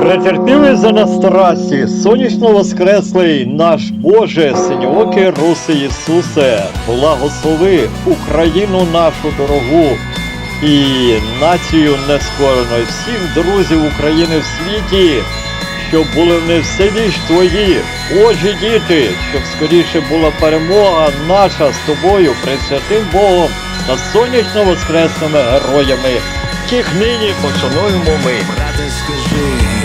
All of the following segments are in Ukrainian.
Претерпілий за нас трасі, сонячно воскреслий наш Боже, синьоокий руси Ісусе, благослови Україну нашу дорогу і націю нескорену, всіх друзів України в світі, щоб були вони все віч твої, Божі діти, щоб скоріше була перемога наша з тобою, пресвятим Богом та сонячно воскресними героями, яких нині пошануємо ми. Брате, скажи,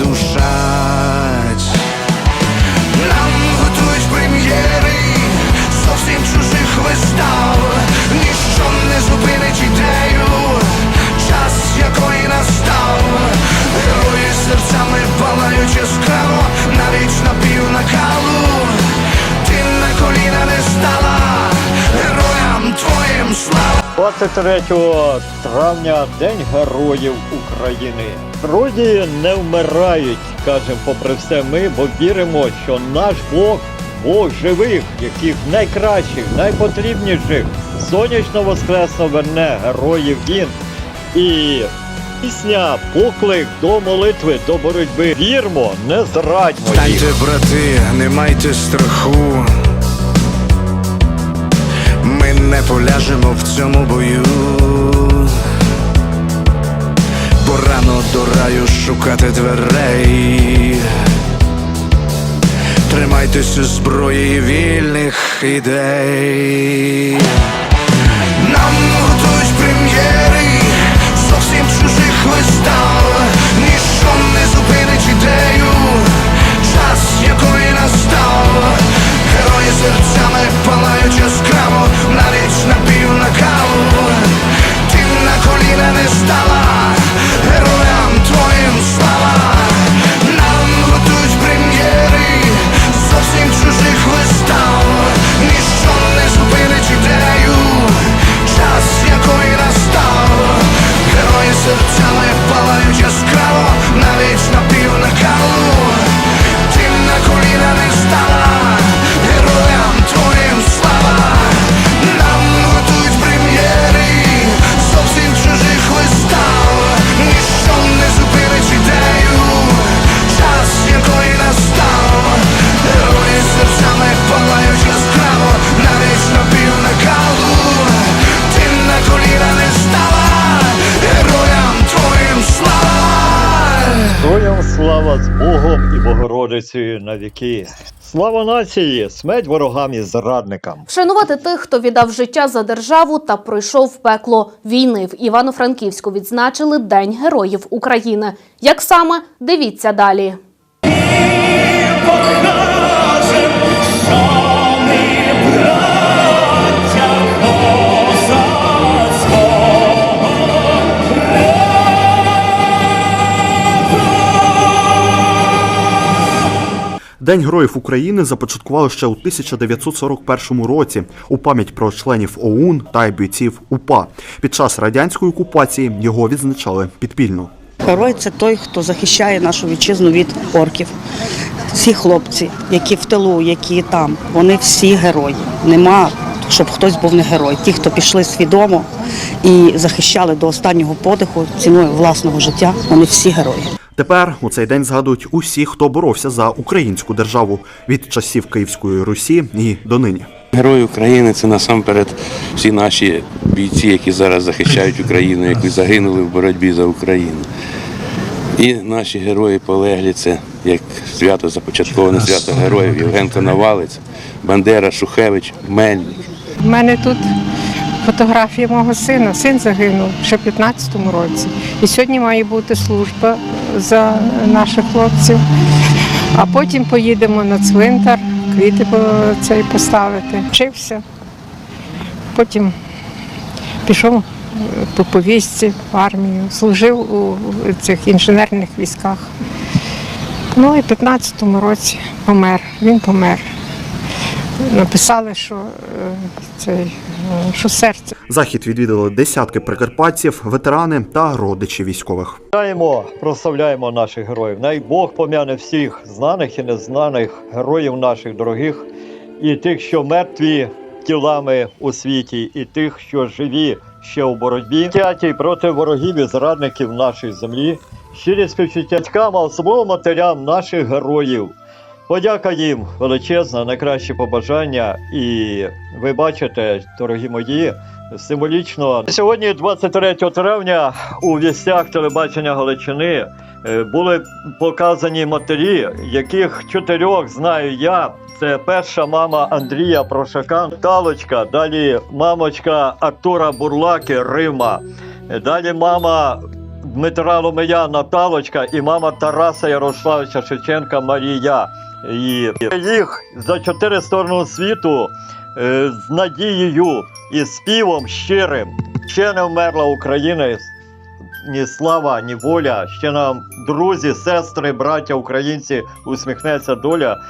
Всіх 23 травня День Героїв України. Герої не вмирають, кажемо попри все ми, бо віримо, що наш Бог Бог живих, яких найкращих, найпотрібніших, сонячно воскресно верне героїв він. І пісня, поклик до молитви, до боротьби. Вірмо, не зрадьмо їх. Станьте, брати, не майте страху. Ми не поляжемо в цьому бою. Бо рано до раю шукати дверей. Тримайтеся зброї вільних ідей. Нам готують прем'єри зовсім чужих вистав. Ніщо не слава з Богом і Богородицею на віки. Слава нації, смерть ворогам і зрадникам. Вшанувати тих, хто віддав життя за державу та пройшов пекло війни в Івано-Франківську відзначили День Героїв України. Як саме дивіться далі. День Героїв України започаткували ще у 1941 році у пам'ять про членів ОУН та бійців УПА. Під час радянської окупації його відзначали підпільно. Герой це той, хто захищає нашу вітчизну від орків. Всі хлопці, які в тилу, які там, вони всі герої. Нема, щоб хтось був не герой. Ті, хто пішли свідомо і захищали до останнього подиху ціною власного життя, вони всі герої. Тепер у цей день згадують усі, хто боровся за українську державу від часів Київської Русі і донині. Герої України це насамперед всі наші бійці, які зараз захищають Україну, які загинули в боротьбі за Україну. І наші герої полеглі це як свято започатковане свято героїв Євген Коновалець, Бандера, Шухевич, Мельник. У мене тут фотографія мого сина. Син загинув ще в 15-му році. І сьогодні має бути служба за наших хлопців. А потім поїдемо на цвинтар квіти цей поставити. Вчився. Потім пішов е, по повістці в армію, служив у цих інженерних військах. Ну і в 15-му році помер. Він помер. Написали, що, е, цей, е, що серце Захід відвідали десятки прикарпатців, ветерани та родичі військових. Вітаємо, прославляємо наших героїв. Най Бог пом'яне всіх знаних і незнаних героїв наших дорогих, і тих, що мертві тілами у світі, і тих, що живі ще у боротьбі, тяті проти ворогів і зрадників нашої землі. Щирі співчуття батькам, а особливо матерям наших героїв. Подяка їм величезна, найкращі побажання. І ви бачите, дорогі мої, символічно сьогодні, 23 травня, у вістях телебачення Галичини е, були показані матері, яких чотирьох знаю я. Це перша мама Андрія Прошака, Талочка, далі мамочка Артура Бурлаки, Рима, далі мама Дмитра Ломия Наталочка і мама Тараса Ярославича Шевченка Марія. І їх за чотири сторони світу е, з надією і співом щирим. Ще не вмерла Україна. Ні слава, ні воля. Ще нам друзі, сестри, браття, українці усміхнеться доля.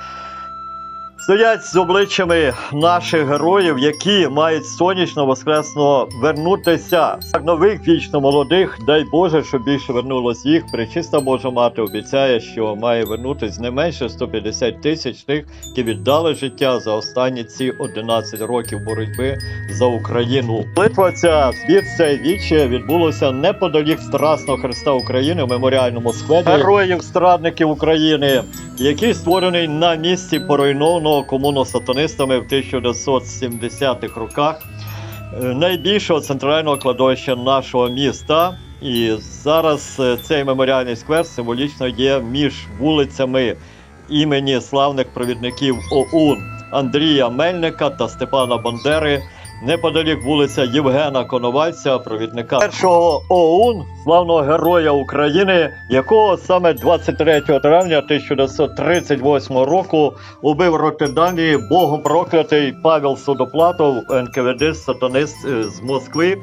Стоять з обличчями наших героїв, які мають сонячно воскресно вернутися. Так нових вічно молодих, дай Боже, щоб більше вернулось їх. Пречиста Божа мати обіцяє, що має вернутись не менше 150 тисяч тих, які віддали життя за останні ці 11 років боротьби за Україну. Литва ця збір цей віче відбулося неподалік Страсного Христа України в меморіальному складі героїв страдників України, який створений на місці поруйнованого комуно-сатанистами в 1970-х роках е, найбільшого центрального кладовища нашого міста. І зараз е, цей меморіальний сквер символічно є між вулицями імені славних провідників ОУН Андрія Мельника та Степана Бандери. Неподалік вулиця Євгена Коновальця, провідника першого ОУН, славного героя України, якого саме 23 травня 1938 року убив Роттердамі богом проклятий Павел Судоплатов, НКВД сатанист е, з Москви.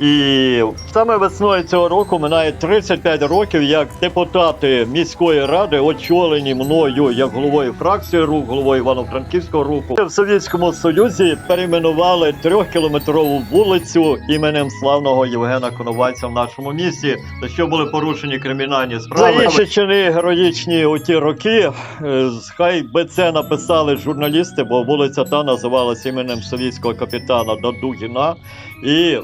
І саме весною цього року минає 35 років, як депутати міської ради, очолені мною як головою фракції рух, головою Івано-Франківського руху, в Совєтському Союзі перейменували трьохкілометрову вулицю іменем славного Євгена Коновальця в нашому місті, за що були порушені кримінальні справи. За інші чини героїчні у ті роки. е, Хай би це написали журналісти, бо вулиця та називалася іменем совєтського капітана Дадугіна. І е,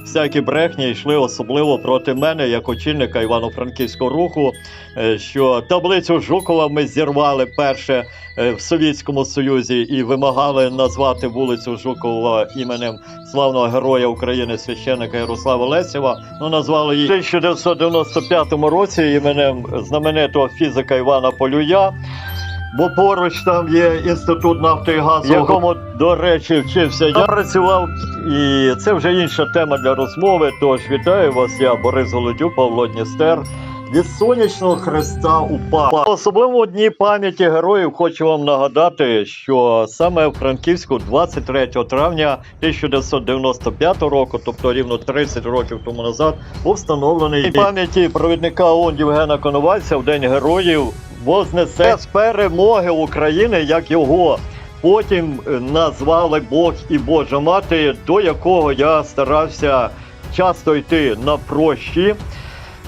всякі брехні йшли особливо проти мене, як очільника Івано-Франківського руху, е, що таблицю Жукова ми зірвали перше е, в Совєтському Союзі і вимагали назвати вулицю Жукова іменем славного героя України священника Ярослава Лесєва. Ну назвали її в 1995 році іменем знаменитого фізика Івана Полюя. Бо поруч там є інститут нафти і газу, в якому, до речі, вчився. Я працював, і це вже інша тема для розмови. Тож вітаю вас, я Борис Голодюк, Павло Дністер. Від сонячного хреста упав. Особливо у дні пам'яті героїв хочу вам нагадати, що саме в Франківську 23 травня 1995 року, тобто рівно 30 років тому назад, був встановлений пам'яті провідника ООН Євгена Коновальця в День героїв вознесе з перемоги України, як його потім е, назвали Бог і Божа Мати, до якого я старався часто йти на прощі.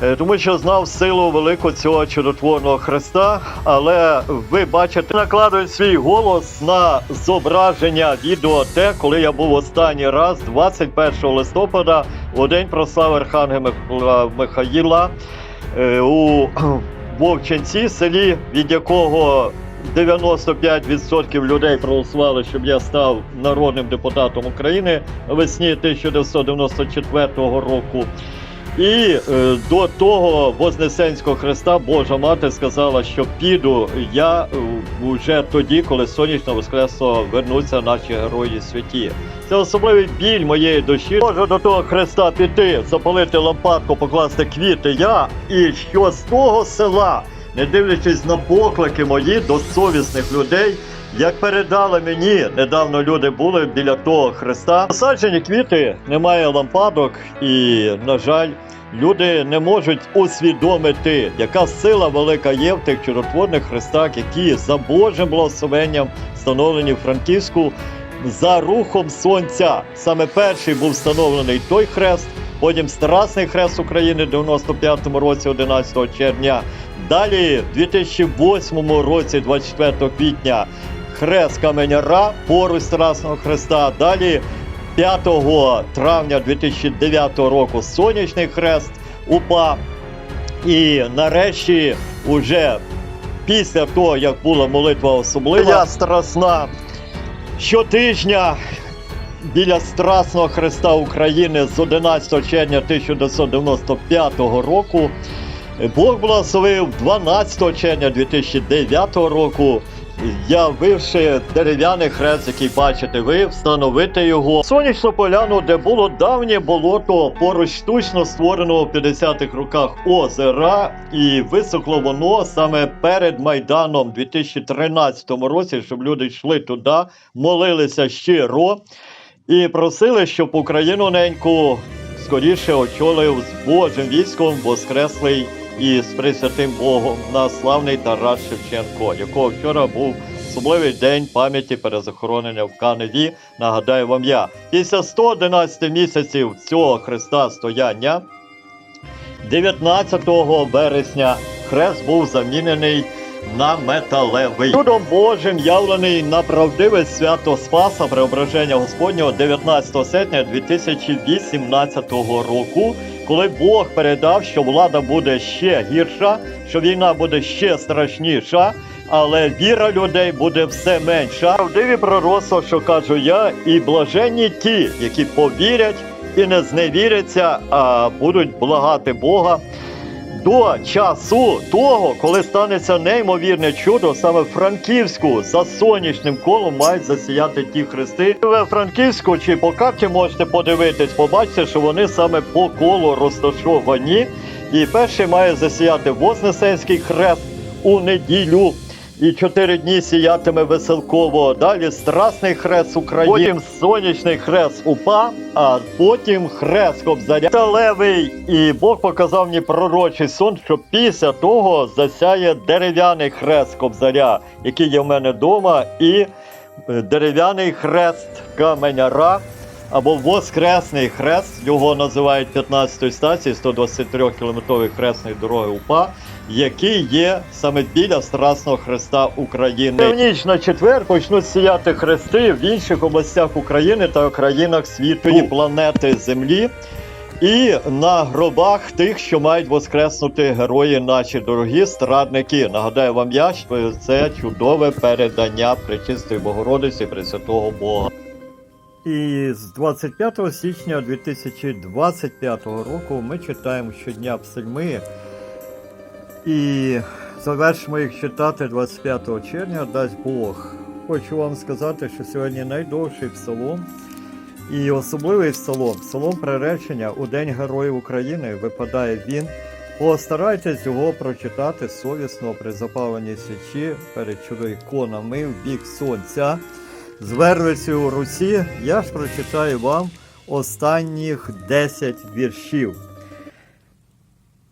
Е, Тому що знав силу велику цього чудотворного Христа, але ви бачите, накладують свій голос на зображення відео те, коли я був останній раз, 21 листопада, у день прослави Архангела Михаїла е, у Вовчинці, селі, від якого 95% людей проголосували, щоб я став народним депутатом України весні 1994 року. І е, до того Вознесенського Христа Божа мати сказала, що піду я е, вже тоді, коли сонячно воскресло вернуться наші герої святі. Це особливий біль моєї душі. Можу до того Христа піти, запалити лампадку, покласти квіти. Я і що з того села, не дивлячись на поклики мої до совісних людей, Як передали мені, недавно люди були біля того хреста. Посаджені квіти, немає лампадок, і, на жаль, люди не можуть усвідомити, яка сила велика є в тих чудотворних хрестах, які за Божим благословенням встановлені в Франківську за рухом сонця. Саме перший був встановлений той хрест, потім Страсний хрест України в 95-му році, 11 червня. Далі, в 2008 році, 24 квітня, хрест Каменяра поруч Страсного Хреста. Далі 5 травня 2009 року сонячний хрест УПА. І нарешті, уже після того, як була молитва особлива, страсна, щотижня біля Страсного Хреста України з 11 червня 1995 року. Бог благословив 12 червня 2009 року, явивши дерев'яний хрест, який бачите ви, встановити його. Сонячну поляну, де було давнє болото поруч штучно створеного в 50-х роках озера, і висохло воно саме перед Майданом у 2013 році, щоб люди йшли туди, молилися щиро і просили, щоб Україну неньку скоріше очолив з Божим військом воскреслий і з Пресвятим Богом наш славний Тарас Шевченко, якого вчора був особливий день пам'яті перезахоронення в Каневі. Нагадаю вам я. Після 111 місяців цього хреста стояння 19 вересня хрест був замінений на металевий. Чудом Божим явлений на правдиве свято Спаса Преображення Господнього 19 серпня 2018 року, коли Бог передав, що влада буде ще гірша, що війна буде ще страшніша. Але віра людей буде все менша. Правдиві пророцтва, що кажу я, і блаженні ті, які повірять і не зневіряться, а будуть благати Бога до часу того, коли станеться неймовірне чудо, саме в Франківську за сонячним колом мають засіяти ті хрести. В Франківську чи по карті можете подивитись, побачите, що вони саме по колу розташовані. І перший має засіяти Вознесенський хрест у неділю. І чотири дні сіятиме веселково. Далі Страсний хрест України, потім сонячний хрест УПА, а потім хрест Кобзаря. Сталевий. І Бог показав мені пророчий сон, що після того засяє дерев'яний хрест Кобзаря, який є в мене вдома, і е, дерев'яний хрест Каменяра. Або Воскресний хрест, його називають 15-ї стації 123 кілометрової хресної дороги УПА, який є саме біля Страсного Хреста України. В ніч на четвер почнуть сіяти хрести в інших областях України та країнах світу і планети Землі. І на гробах тих, що мають воскреснути герої наші дорогі страдники. Нагадаю вам я, що це чудове передання Пречистої Богородиці Пресвятого Бога. І з 25 січня 2025 року ми читаємо щодня псальми і завершимо їх читати 25 червня, дасть Бог. Хочу вам сказати, що сьогодні найдовший псалом і особливий псалом, псалом приречення у День Героїв України випадає він. Постарайтесь його прочитати совісно при запаленні свічі перед чудо-іконами в бік сонця. З вервицею у руці я ж прочитаю вам останніх 10 віршів.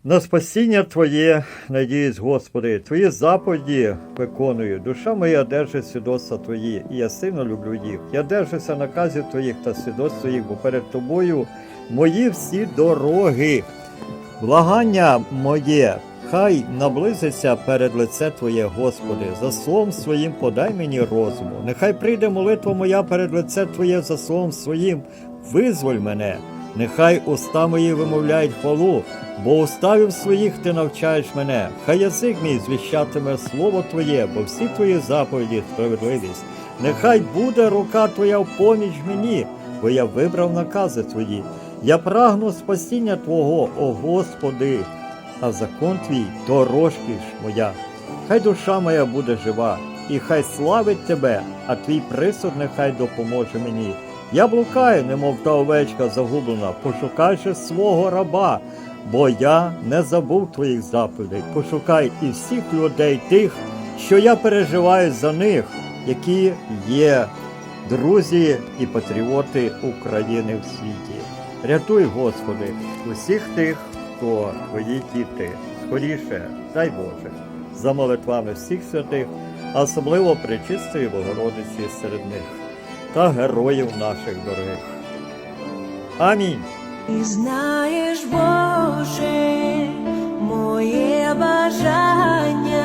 На спасіння Твоє, надіюсь, Господи, Твої заповіді виконую. Душа моя держить свідоцтва Твої, і я сильно люблю їх. Я держуся наказів Твоїх та свідоцтв Твоїх, бо перед Тобою мої всі дороги. Благання моє, хай наблизиться перед лице Твоє, Господи, за словом своїм подай мені розуму. Нехай прийде молитва моя перед лице Твоє за словом своїм, визволь мене. Нехай уста мої вимовляють хвалу, бо уставів своїх ти навчаєш мене. Хай язик мій звіщатиме слово Твоє, бо всі твої заповіді справедливість. Нехай буде рука Твоя в поміч мені, бо я вибрав накази Твої. Я прагну спасіння Твого, о Господи, а закон Твій то розкіш моя. Хай душа моя буде жива, і хай славить Тебе, а Твій присуд нехай допоможе мені. Я блукаю, немов та овечка загублена, пошукайши свого раба, бо я не забув твоїх заповідей. Пошукай і всіх людей тих, що я переживаю за них. які є друзі і патріоти України в світі. Рятуй, Господи, усіх тих, хто твої діти. Скоріше, дай Боже, за молитвами всіх святих, особливо Пречистої Богородиці серед них та героїв наших дорогих. Амінь. Ти знаєш, Боже, моє бажання